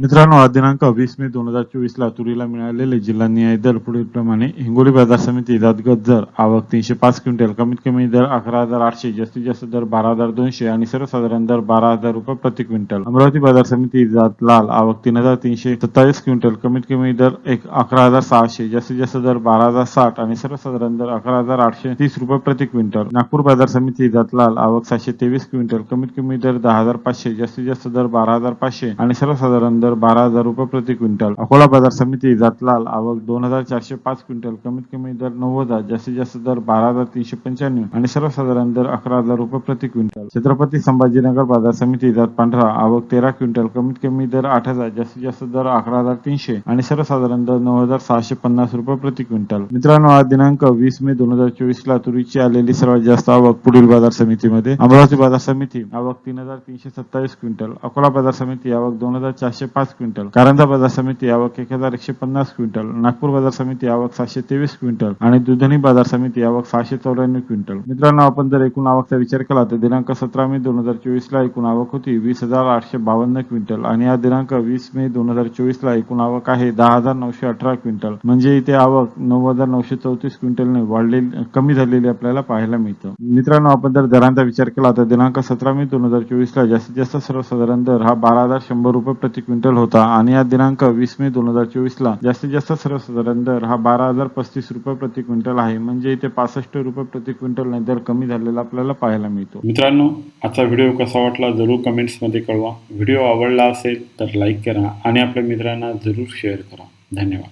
मित्रांनो आज दिनांक वीस मे दोन हजार चोवीस ला तुरीला मिळालेले जिल्हा न्याय दर पुढील प्रमाणे हिंगोली बाजार समिती दादगत दर आवक तीनशे पाच क्विंटल कमीत कमी दर अकरा हजार आठशे जास्तीत जास्त दर बारा हजार दोनशे आणि सर्वसाधारण दर बारा हजार रुपये प्रति क्विंटल. अमरावती बाजार समिती जात लाल आवक तीन हजार तीनशे सत्तावीस क्विंटल कमीत कमी दर एक अकरा हजार सहाशे जास्तीत जास्त दर बारा हजार साठ आणि सर्वसाधारण दर अकरा हजार आठशे तीस रुपये प्रति क्विंटल. नागपूर बाजार समिती जात लाल आवक सातशे तेवीस क्विंटल कमीत कमी दर दहा हजार पाचशे जास्तीत जास्त दर बारा हजार पाचशे आणि सर्वसाधारण दर बारा हजार रुपये प्रति क्विंटल. अकोला बाजार समिती जातलाल आवक दोन हजार चारशे पाच क्विंटल. कमीत कमी दर नऊ हजार जास्तीत जास्त दर बारा हजार तीनशे पंच्याण्णव आणि सर्वसाधारण दर अकरा हजार रुपये प्रति क्विंटल. छत्रपती संभाजीनगर बाजार समिती जात पांढरा आवक तेरा क्विंटल. कमीत कमी दर आठ हजार जास्तीत जास्त दर अकरा हजार तीनशे आणि सर्वसाधारण दर नऊ हजार सहाशे पन्नास रुपये प्रति क्विंटल. मित्रांनो आज दिनांक वीस मे दोन हजार चोवीस ला तुरीची आलेली सर्वात जास्त आवक पुढील बाजार समितीमध्ये अमरावती बाजार समिती आवक तीन हजार तीनशे सत्तावीस क्विंटल. अकोला बाजार समिती आवक दोन हजार चारशे पाच क्विंटल. कारंजा बाजार समिती आवक एक हजार एकशे पन्नास क्विंटल नागपूर बाजार समिती आवक सातशे तेवीस क्विंटल आणि दुधनी बाजार समिती आवक सहाशे चौऱ्याण्णव क्विंटल. मित्रांनो आपण जर एकूण आवकचा विचार केला तर दिनांक सतरा मे दोन हजार चोवीस ला एकूण आवक होती वीस हजार आठशे बावन्न क्विंटल आणि या दिनांक वीस मे दोन हजार चोवीस ला एकूण आवक आहे दहा हजार नऊशे अठरा क्विंटल. म्हणजे इथे आवक नऊ हजार नऊशे चौतीस क्विंटलने वाढलेली कमी झालेली आपल्याला पाहायला मिळतं. मित्रांनो आपण जर दरांचा विचार केला तर दिनांक सतरा मे दोन हजार चोवीस ला जास्तीत जास्त सर्वसाधारण दर हा बारा हजार शंभर रुपये प्रति क्विंटल होता आणि हा दिनांक वीस मे दोन हजार चोवीस ला जास्तीत जास्त सर्वसाधारण दर हा बारा हजार पस्तीस रुपये प्रति क्विंटल आहे. म्हणजे इथे पासष्ट रुपये प्रति क्विंटल दर कमी झालेला आपल्याला पाहायला मिळतो. मित्रांनो आजचा व्हिडिओ कसा वाटला जरूर कमेंट्समध्ये कळवा. व्हिडिओ आवडला असेल तर लाईक करा आणि आपल्या मित्रांना जरूर शेअर करा. धन्यवाद.